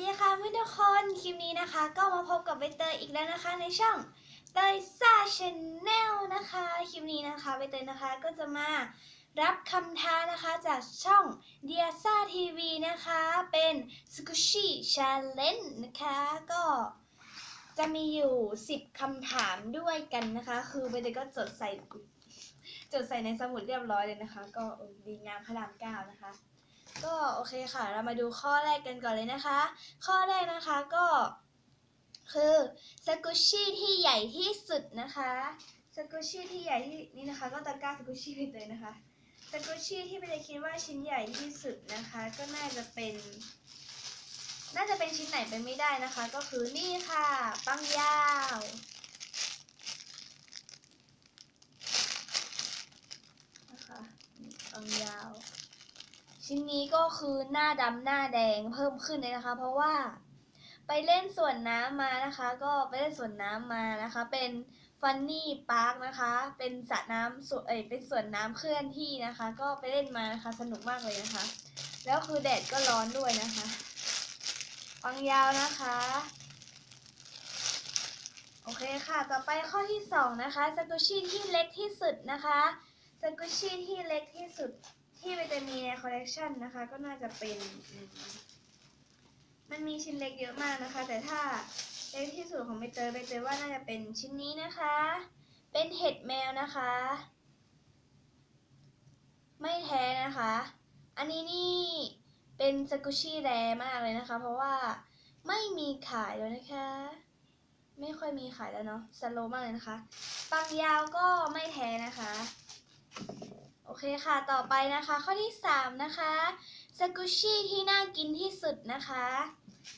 ดีค่ะเพื่อนทุกคนคลิปนี้นะคะ ก็มาพบกับใบเตยอีกแล้วนะคะในช่องเตยซ่าชแนลนะคะคลิปนี้นะคะใบเตยนะคะก็จะมารับคำท้านะคะจากช่องเดียซ่าทีวีนะคะเป็นสกุชี่ชาเลนนะคะก็จะมีอยู่ 10คำถามด้วยกันนะคะ คือใบเตยก็จดใส่จดใส่ในสมุดเรียบร้อยเลยนะคะ ก็ดีงามพระรามเก้านะคะ ก็โอเคค่ะ เรามาดูข้อแรกกันก่อนเลยนะคะ ข้อแรกนะคะก็คือสกุชชี่ที่ใหญ่ที่สุดนะคะสกุชชี่ที่ใหญ่ที่นี่นะคะ ก็ตะกร้าสกุชชี่ไปเลยนะคะสกุชชี่ที่ไปเลยคิดว่าชิ้นใหญ่ที่สุดนะคะ ก็น่าจะเป็น น่าจะเป็นชิ้นไหนไปไม่ได้นะคะ ก็คือนี่ค่ะปังยาวนะคะปังยาว ชิ้นนี้ก็คือหน้าดำหน้าแดงเพิ่มขึ้นเลยนะคะ เพราะว่าไปเล่นส่วนน้ำมานะคะ ก็ไปเล่นส่วนน้ำมานะคะ เป็นฟันนี่พาร์คนะคะ เป็นสระน้ำส่วนเอ้ยเป็นส่วนน้ำเคลื่อนที่นะคะ ก็ไปเล่นมานะคะ สนุกมากเลยนะคะ แล้วคือแดดก็ร้อนด้วยนะคะฟังยาวนะคะ โอเคค่ะ ต่อไปข้อที่สองนะคะสกุชี่ที่เล็กที่สุดนะคะสกุชี่ที่เล็กที่สุด ที่มันจะมีในคอลเลกชันนะคะ ก็น่าจะเป็น มันมีชิ้นเล็กเยอะมากนะคะ แต่ถ้าเล็กที่สุดของใบเตยใบเตยว่าน่าจะเป็นชิ้นนี้นะคะ เป็นเห็ดแมวนะคะ ไม่แท้นะคะ อันนี้นี่เป็นสกุชี่แรมากเลยนะคะ เพราะว่าไม่มีขายแล้วนะคะ ไม่ค่อยมีขายแล้วเนาะสโลมากเลยนะคะ ปังยาวก็ไม่แท้นะคะ โอเคค่ะ ต่อไปนะคะ ข้อที่ 3 นะคะสกุชี่ที่น่ากินที่สุดนะคะ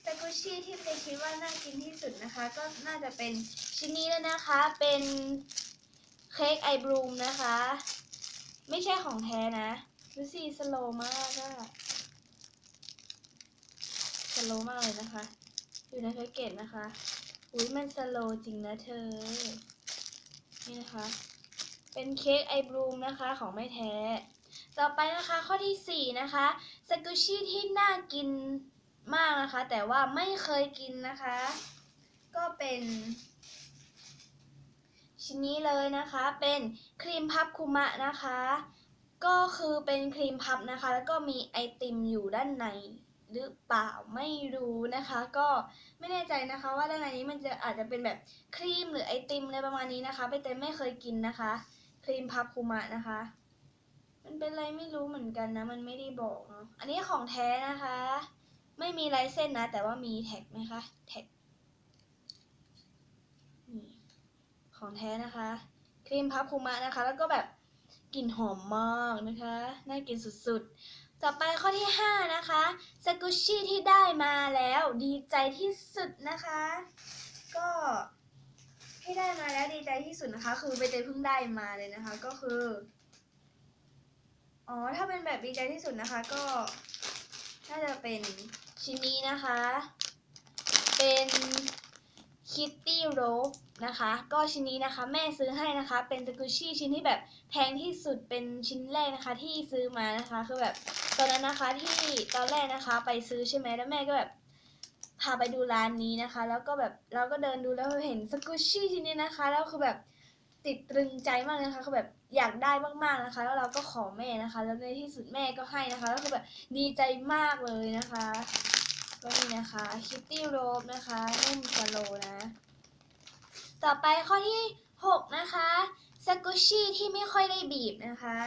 สกุชี่ที่เฟยคิดว่าน่ากินที่สุดนะคะ ก็น่าจะเป็นชิ้นนี้แล้วนะคะ เป็นเค้กไอบลูมนะคะ ไม่ใช่ของแท้นะดูสิสโลมากอะสโลมากเลยนะคะ อยู่ในแพ็กเกจนะคะ อุ้ยมันสโลจริงนะเธอ นี่นะคะ เป็นเค้กไอบลูมนะคะของไม่แท้ ต่อไปนะคะข้อที่ 4 นะคะสกุชี่ที่น่ากินมากนะคะ แต่ว่าไม่เคยกินนะคะ ก็เป็นชิ้นนี้เลยนะคะเป็นครีมพับคุมะนะคะ ก็คือเป็นครีมพับนะคะ แล้วก็มีไอติมอยู่ด้านในหรือเปล่าไม่รู้นะคะ ก็ไม่แน่ใจนะคะว่าด้านในนี้มันจะอาจจะเป็นแบบครีมหรือไอติมอะไรประมาณนี้นะคะใบเตยไม่เคยกินนะคะ ครีมพับคุมะนะคะ มันเป็นอะไรไม่รู้เหมือนกันนะ มันไม่ได้บอกเนาะ อันนี้ของแท้นะคะ ไม่มีลายเส้นนะ แต่ว่ามีแท็กไหมคะแท็กนี่ของแท้นะคะ ครีมพับคุมะนะคะ แล้วก็แบบกลิ่นหอมมากนะคะน่ากินสุดๆ ต่อไปข้อที่ 5 นะคะสกุชชี่ที่ได้มาแล้วดีใจที่สุดนะคะ ก็ ที่ได้มาแล้วดีใจที่สุดนะคะ คือใบเตยเพิ่งได้มาเลยนะคะ ก็คืออ๋อถ้าเป็นแบบดีใจที่สุดนะคะ ก็น่าจะเป็นชิ้นนี้นะคะ เป็นคิตตี้โรบนะคะ ก็ชิ้นนี้นะคะ แม่ซื้อให้นะคะ เป็นสกุชชี่ชิ้นที่แบบแพงที่สุดเป็นชิ้นแรกนะคะ ที่ซื้อมานะคะ คือแบบตอนนั้นนะคะที่ตอนแรกนะคะ ไปซื้อใช่ไหมแล้วแม่ก็แบบาไปดูร้านนี้นะคะ แล้วก็แบบเราก็เดินดูแล้วเห็นสกุชชี่ชิ้นนี้นะคะ แล้วคือแบบติดตรึงใจมากนะคะคือแบบอยากได้มากๆนะคะ แล้วเราก็ขอแม่นะคะ แล้วในที่สุดแม่ก็ให้นะคะ แล้วคือแบบดีใจมากเลยนะคะก็นี่นะคะคิตตี้โรบนะคะนุ่มสโลนะ ต่อไปข้อที่ 6 นะคะสกุชชี่ที่ไม่ค่อยได้บีบนะคะ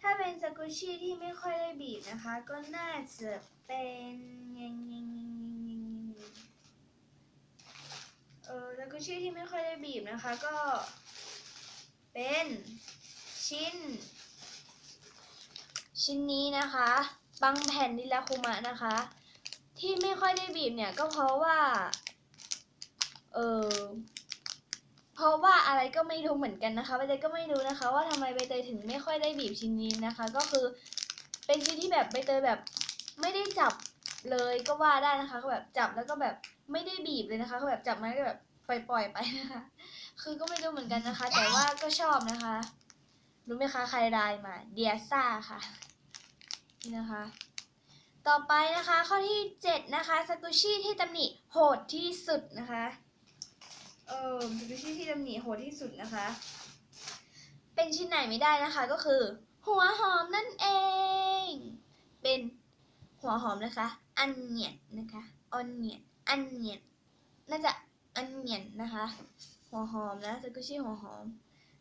ถ้าเป็นสกุชชี่ที่ไม่ค่อยได้บีบนะคะ ก็น่าจะเป็นยังยังเออส กุชชี่ที่ไม่ค่อยได้บีบนะคะ ก็เป็นชิ้น ชิ้นนี้นะคะบังแผ่นนิลาคุมะนะคะ ที่ไม่ค่อยได้บีบเนี่ยก็เพราะว่า เออเพราะว่าอะไรก็ไม่รู้เหมือนกันนะคะใบเตยก็ไม่รู้นะคะ ว่าทำไมใบเตยถึงไม่ค่อยได้บีบชิ้นนี้นะคะ ก็คือเป็นชิ้นที่แบบใบเตยแบบไม่ได้จับเลยก็ว่าได้นะคะ ก็แบบจับแล้วก็แบบไม่ได้บีบเลยนะคะ ก็แบบจับมาแล้วก็แบบ ปล่อยๆไปนะคะ คือก็ไม่รู้เหมือนกันนะคะ แต่ว่าก็ชอบนะคะ รู้ไหมคะใครได้มา เดียซ่าค่ะ นี่นะคะ ต่อไปนะคะ ข้อที่7นะคะสกุชี่ที่ตำหนิโหดที่สุดนะคะ เออสกุชี่ที่ตำหนิโหดที่สุดนะคะ เป็นชิ้นไหนไม่ได้นะคะ ก็คือ หัวหอมนั่นเอง เป็นหัวหอมนะคะ อันเนียนนะคะ ออนเนียน อันเนียน น่าจะ อันเนียนนะคะ หัวหอมนะสกุชี่หัวหอม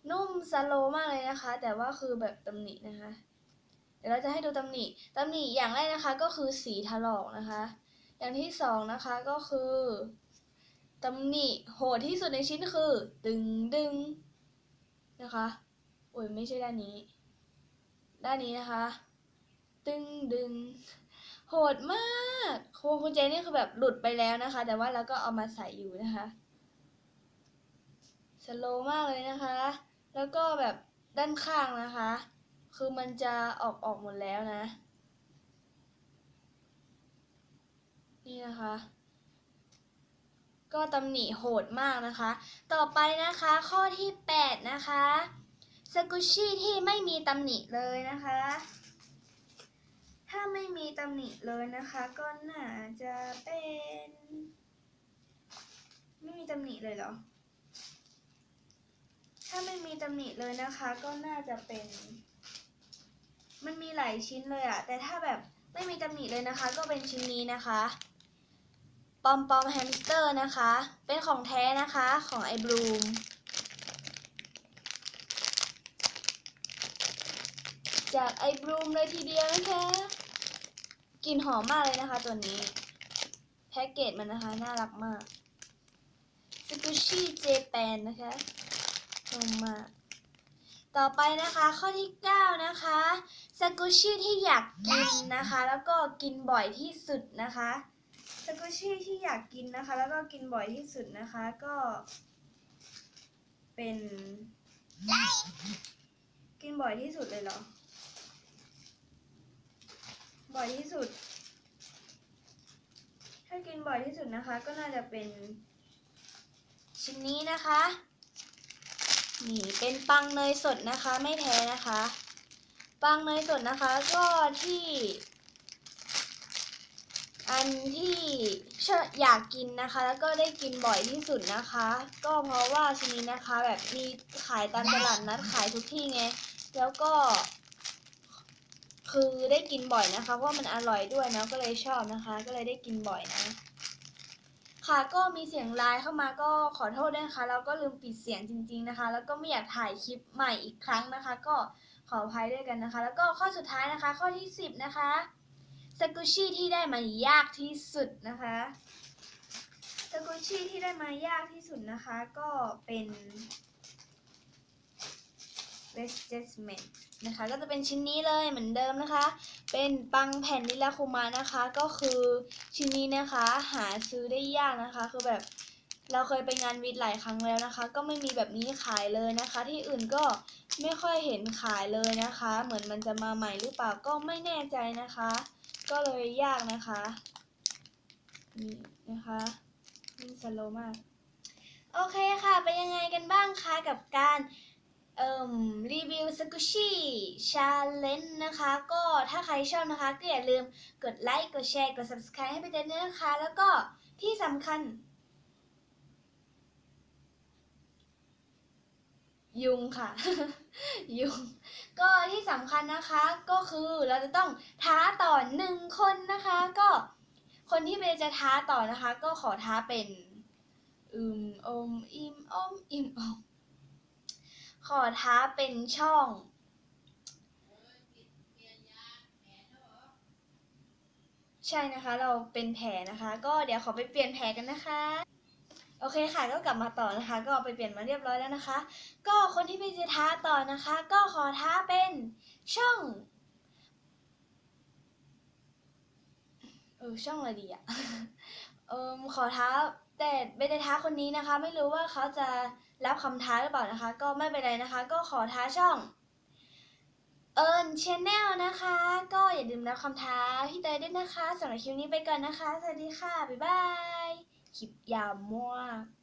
นุ่มสโลมากเลยนะคะ แต่ว่าคือแบบตำหนินะคะ เดี๋ยวเราจะให้ดูตำหนิตำหนิอย่างแรกนะคะก็คือสีถลอกนะคะ อย่างที่สองนะคะก็คือตำหนิโหดที่สุดในชิ้นคือ ดึงดึงนะคะโอ้ยไม่ใช่ด้านนี้ ด้านนี้นะคะ ดึงดึง โหดมากโคงคุณเจนี่คือแบบหลุดไปแล้วนะคะ แต่ว่าเราก็เอามาใส่อยู่นะคะสโลมากเลยนะคะ แล้วก็แบบด้านข้างนะคะ คือมันจะออกออกหมดแล้วนะ นี่นะคะ ก็ตำหนิโหดมากนะคะ ต่อไปนะคะข้อที่ 8 นะคะสกุชชี่ที่ไม่มีตำหนิเลยนะคะ ถ้าไม่มีตำหนิเลยนะคะ ก็น่าจะเป็น ไม่มีตำหนิเลยเหรอ ถ้าไม่มีตำหนิเลยนะคะ ก็น่าจะเป็น มันมีหลายชิ้นเลยอะแต่ถ้าแบบไม่มีตำหนิเลยนะคะ ก็เป็นชิ้นนี้นะคะปอมปอมแฮมสเตอร์นะคะ เป็นของแท้นะคะของไอบลูมจากไอบลูมเลยทีเดียวนะคะ กลิ่นหอมมากเลยนะคะตัวนี้ แพ็กเกจมันนะคะ น่ารักมากสกุชี่เจแปนนะคะนมมาต่อไปนะคะข้อที่ 9 นะคะสกุชี่ที่อยากกินนะคะ แล้วก็กินบ่อยที่สุดนะคะสกุชี่ที่อยากกินนะคะ แล้วก็กินบ่อยที่สุดนะคะก็ เป็น กินบ่อยที่สุดเลยเหรอ บ่อยที่สุด ถ้ากินบ่อยที่สุดนะคะ ก็น่าจะเป็น ชิ้นนี้นะคะ นี่เป็นปังเนยสดนะคะ ไม่แท้นะคะ ปังเนยสดนะคะ ก็ที่ อันที่อบอยากกินนะคะ แล้วก็ได้กินบ่อยที่สุดนะคะ ก็เพราะว่าชิ้นนี้นะคะ แบบมีขายตามตลาดนัดขายทุกที่ไง แล้วก็ คือได้กินบ่อยนะคะ เพราะมันอร่อยด้วยนะก็เลยชอบนะคะ ก็เลยได้กินบ่อยนะ ค่ะก็มีเสียงไลน์เข้ามาก็ขอโทษด้วยนะคะแล้วก็ลืมปิดเสียงจริง ๆนะคะ แล้วก็ไม่อยากถ่ายคลิปใหม่อีกครั้งนะคะ ก็ขออภัยด้วยกันนะคะ แล้วก็ข้อสุดท้ายนะคะ ข้อที่ 10 นะคะสกุชี่ที่ได้มายากที่สุดนะคะสกุชี่ที่ได้มายากที่สุดนะคะ ก็เป็น v e s t e m e n t นะคะ ก็จะเป็นชิ้นนี้เลยเหมือนเดิมนะคะ เป็นปังแผ่นนิลาคุมานะคะ ก็คือชิ้นนี้นะคะ หาซื้อได้ยากนะคะ คือแบบเราเคยไปงานวิทย์หลายครั้งแล้วนะคะ ก็ไม่มีแบบนี้ขายเลยนะคะ ที่อื่นก็ไม่ค่อยเห็นขายเลยนะคะ เหมือนมันจะมาใหม่หรือเปล่าก็ไม่แน่ใจนะคะ ก็เลยยากนะคะนี่นะคะนี่สโลมาก โอเคค่ะ เป็นยังไงกันบ้างคะกับการ เอ่มรีวิวสกุชี่ชาเลนจ์นะคะ ก็ถ้าใครชอบนะคะ ก็อย่าลืมกดไลค์กดแชร์กด subscribe ให้ไปเจนด้วยนะคะ แล้วก็ที่สำคัญ ยุงค่ะ ยุง ก็ที่สำคัญนะคะ ก็คือเราจะต้องท้าต่อหนึ่งคนนะคะ ก็คนที่เบจะท้าต่อนะคะ ก็ขอท้าเป็นอืมอมอิมอมอิมอม ขอท้าเป็นช่องใช่นะคะ เราเป็นแผลนะคะ ก็เดี๋ยวขอไปเปลี่ยนแผลกันนะคะ โอเคค่ะก็กลับมาต่อนะคะ ก็ไปเปลี่ยนมาเรียบร้อยแล้วนะคะ ก็คนที่เป็นจะท้าต่อนะคะ ก็ขอท้าเป็นช่องเออช่องอะไรดีอะเออขอท้า แต่ไม่ได้ท้าคนนี้นะคะ ไม่รู้ว่าเขาจะรับคำท้าหรือเปล่านะคะ ก็ไม่เป็นไรนะคะ ก็ขอท้าช่องเอิร์นชแนลนะคะ ก็อย่าลืมรับคำท้าพี่เตยด้วยนะคะสำหรับคลิปนี้ไปก่อนนะคะ สวัสดีค่ะ บ๊ายบาย คลิปยาวมาก